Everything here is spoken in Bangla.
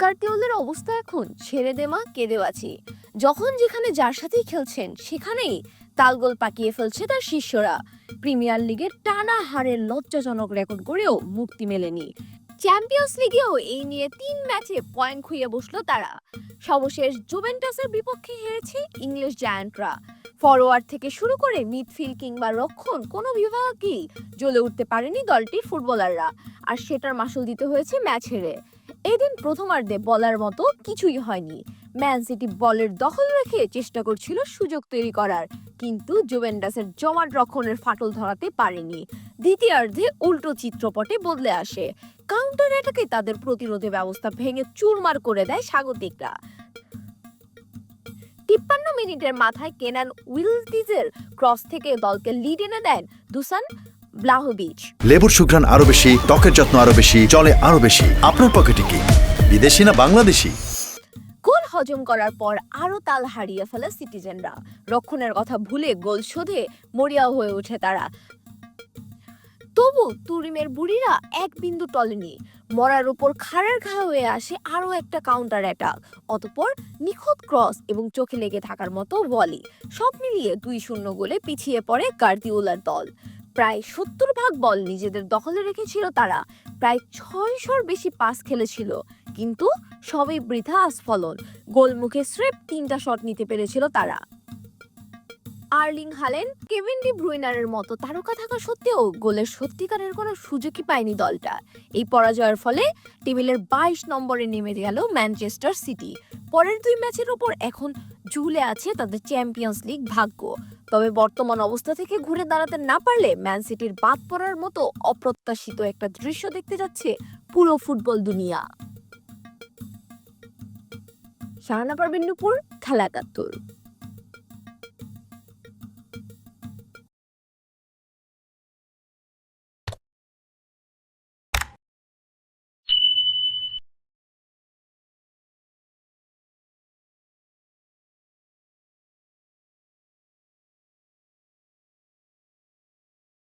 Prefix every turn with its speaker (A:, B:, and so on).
A: গার্দিওলের অবস্থা এখন ছেড়ে দেমা কেঁদে আছি যখন যেখানে যার সাথেই খেলছেন, সেখানেই তালগোল পাকিয়ে ফেলছে তার শিষ্যরা। প্রিমিয়ার লিগের টানা হারের লজ্জাজনক রেকর্ড করেও মুক্তি মেলেনি। চ্যাম্পিয়ন্স লিগেও এই নিয়ে তিন ম্যাচে পয়েন্ট খুইয়ে বসল তারা। সর্বশেষ জুভেন্টাসের বিপক্ষে হেরেছে ইংলিশ জায়ান্টরা। ফরোয়ার্ড থেকে শুরু করে মিডফিল্ড কিংবা রক্ষণ কোনো বিভাগেই জ্বলে উঠতে পারেনি দলটির ফুটবলাররা। আর সেটার মাসুল দিতে হয়েছে ম্যাচ হেরে। এদিন প্রথমার্ধে বলার মতো কিছুই হয়নি। ম্যান সিটি বলের দখল রেখে চেষ্টা করছিল সুযোগ তৈরি করার, কিন্তু জুভেন্টাসের জমাট রক্ষণের ফাটল ধরাতে পারেনি। দ্বিতীয়ার্ধে উল্টো চিত্রপটে বদলে আসে। কাউন্টার অ্যাটাকে তাদের প্রতিরোধে ব্যবস্থা ভেঙে চুরমার করে দেয় স্বাগতিকরা। তিপ্পান্ন মিনিটের মাথায় কেনান উইলটিজের ক্রস থেকে দলকে লিড এনে দেন দুসান ব্লাহোভিচ
B: লেবুর সুঘ্রাণ আরও বেশি ত্বকের যত্ন আরও বেশি চলে আরও বেশি। আপনার পকেটে কি? বিদেশি না বাংলাদেশি?
A: গোল হজম করার পর আরও তাল হারিয়ে ফেলে সিটিজেনরা? রক্ষণের কথা ভুলে গোল শোধে মরিয়া হয়ে ওঠে তারা। তবু তুরিমের বুড়িরা এক বিন্দু টলেনি। মরার উপর খাড়ার ঘা হয়ে আসে আরও একটা কাউন্টার অ্যাটাক অতপর নিখুঁত ক্রস এবং চোখে লেগে থাকার মতো ভলি সব মিলিয়ে দুই শূন্য গোলে পিছিয়ে পড়ে গার্দিওলার দল। প্রায় সত্তর ভাগ বল নিজেদের দখলে রেখেছিল তারা। প্রায় ছয়শোর বেশি পাস খেলেছিল। কিন্তু সবই বৃথা আস্ফলন। গোলমুখে স্রেফ তিনটা শট নিতে পেরেছিল তারা। আর্লিং হালেন, কেভিন ডি ব্রুইনারের মতো তারকা থাকা সত্ত্বেও গোলের সত্যিকারের কোনো সুযোগই পায়নি দলটা। এই পরাজয়ের ফলে টেবিলের বাইশ নম্বরে নেমে গেল ম্যানচেস্টার সিটি। পরের দুই ম্যাচের ওপর এখন ঝুলে আছে তাদের চ্যাম্পিয়ন্স লিগ ভাগ্য। তবে বর্তমান অবস্থা থেকে ঘুরে দাঁড়াতে না পারলে ম্যান সিটির বাদ পড়ার মতো অপ্রত্যাশিত একটা দৃশ্য দেখতে যাচ্ছে পুরো ফুটবল দুনিয়া। শাহানা পারবেন নুপুর, খেলা একাত্তর।